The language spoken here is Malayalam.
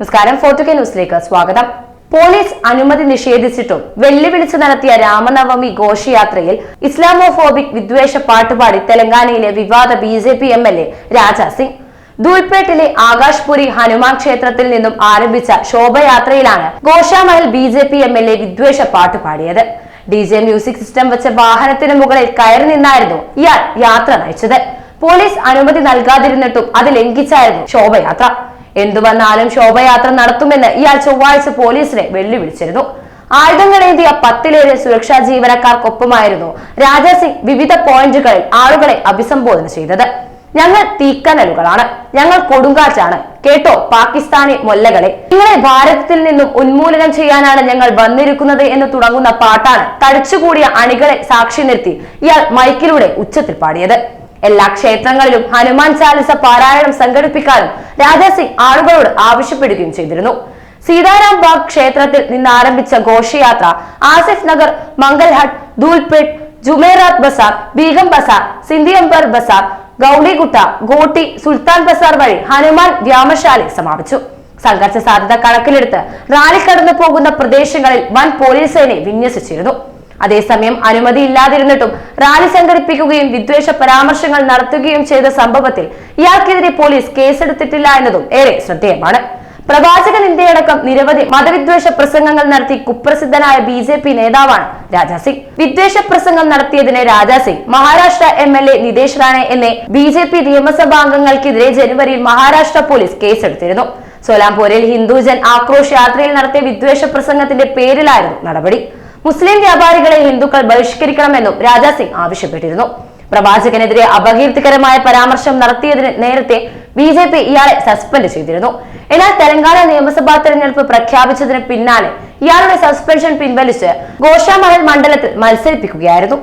നമസ്കാരം. ഫോർട്ടു കെ ന്യൂസിലേക്ക് സ്വാഗതം. പോലീസ് അനുമതി നിഷേധിച്ചിട്ടും വെല്ലുവിളിച്ച് നടത്തിയ രാമനവമി ഘോഷയാത്രയിൽ ഇസ്ലാമോഫോബിക് വിദ്വേഷ പാട്ടുപാടി തെലങ്കാനയിലെ വിവാദ B J P M L A Raja Singh. ദൂൽപേട്ടിലെ Akashpuri Hanuman ക്ഷേത്രത്തിൽ നിന്നും ആരംഭിച്ച ശോഭയാത്രയിലാണ് Goshamahal B J P M L A വിദ്വേഷ പാട്ട് പാടിയത് ഡി ജെ മ്യൂസിക് സിസ്റ്റം വെച്ച വാഹനത്തിന് മുകളിൽ കയറി നിന്നായിരുന്നു ഇയാൾ യാത്ര നയിച്ചത്. പോലീസ് അനുമതി നൽകാതിരുന്നിട്ടും അത് ലംഘിച്ചായിരുന്നു ശോഭയാത്ര. എന്തു വന്നാലും ശോഭയാത്ര നടത്തുമെന്ന് ഇയാൾ ചൊവ്വാഴ്ച പോലീസിനെ വെല്ലുവിളിച്ചിരുന്നു. ആയുധങ്ങളേന്തിയ പത്തിലേറെ സുരക്ഷാ ജീവനക്കാർക്കൊപ്പമായിരുന്നു രാജാസിംഗ് വിവിധ പോയിന്റുകളിൽ ആളുകളെ അഭിസംബോധന ചെയ്തത്. ഞങ്ങൾ തീക്കനലുകളാണ്. ഞങ്ങൾ കൊടുങ്കാറ്റാണ്. കേട്ടോ പാകിസ്ഥാനി മൊല്ലകളെ. നിങ്ങളെ ഭാരതത്തിൽ നിന്നും ഉന്മൂലനം ചെയ്യാനാണ് ഞങ്ങൾ വന്നിരിക്കുന്നത് എന്ന് തുടങ്ങുന്ന പാട്ടാണ് തടിച്ചുകൂടിയ അണികളെ സാക്ഷി നിർത്തി ഇയാൾ മൈക്കിലൂടെ ഉച്ചത്തിൽ പാടിയത്. എല്ലാ ക്ഷേത്രങ്ങളിലും ഹനുമാൻ ചാലിസ പാരായണം സംഘടിപ്പിക്കാനും രാജാസിംഗ് ആളുകളോട് ആവശ്യപ്പെടുകയും ചെയ്തിരുന്നു. സീതാറാം ബാഗ് ക്ഷേത്രത്തിൽ നിന്ന് ആരംഭിച്ച ഘോഷയാത്ര ആസിഫ് നഗർ മംഗൽഹട്ട് ധൂൽപേട്ട് ജുമേറാത്ത് ബസാർ ബീഗം ബസാർ സിന്ധിയംബർ ബസാർ ഗൗളികുട്ട ഗോട്ടി സുൽത്താൻ ബസാർ വഴി ഹനുമാൻ വ്യാമശാലയിൽ സമാപിച്ചു. സംഘർഷ സാധ്യത കണക്കിലെടുത്ത് റാലി കടന്നു പോകുന്ന പ്രദേശങ്ങളിൽ വൻ പോലീസ് സേനയെ വിന്യസിച്ചിരുന്നു. അതേസമയം അനുമതിയില്ലാതിരുന്നിട്ടും റാലി സംഘടിപ്പിക്കുകയും വിദ്വേഷ പരാമർശങ്ങൾ നടത്തുകയും ചെയ്ത സംഭവത്തിൽ ഇയാൾക്കെതിരെ പോലീസ് കേസെടുത്തിട്ടില്ല എന്നതും ഏറെ ശ്രദ്ധേയമാണ്. പ്രവാചക ഇന്ത്യയടക്കം നിരവധി മതവിദ്വേഷ പ്രസംഗങ്ങൾ നടത്തി കുപ്രസിദ്ധനായ ബി ജെ പി നേതാവാണ് രാജാസിംഗ് വിദ്വേഷ പ്രസംഗം നടത്തിയതിനെ Raja Singh Maharashtra M L A Nitesh Rane എന്നെ ബി ജെ പി നിയമസഭാംഗങ്ങൾക്കെതിരെ ജനുവരിയിൽ മഹാരാഷ്ട്ര പോലീസ് കേസെടുത്തിരുന്നു. സോലാംപൂരിൽ ഹിന്ദുജൻ ആക്രോശ് യാത്രയിൽ നടത്തിയ വിദ്വേഷ പ്രസംഗത്തിന്റെ പേരിലായിരുന്നു നടപടി. മുസ്ലിം വ്യാപാരികളെ ഹിന്ദുക്കൾ ബഹിഷ്കരിക്കണമെന്നും രാജാസിംഗ് ആവശ്യപ്പെട്ടിരുന്നു. പ്രവാചകനെതിരെ അപകീർത്തികരമായ പരാമർശം നടത്തിയതിന് നേരത്തെ ബി ജെ പി ഇയാളെ സസ്പെൻഡ് ചെയ്തിരുന്നു. എന്നാൽ തെലങ്കാന നിയമസഭാ തെരഞ്ഞെടുപ്പ് പ്രഖ്യാപിച്ചതിന് പിന്നാലെ ഇയാളുടെ സസ്പെൻഷൻ പിൻവലിച്ച് ഗോഷാമഹൽ മണ്ഡലത്തിൽ മത്സരിപ്പിക്കുകയായിരുന്നു.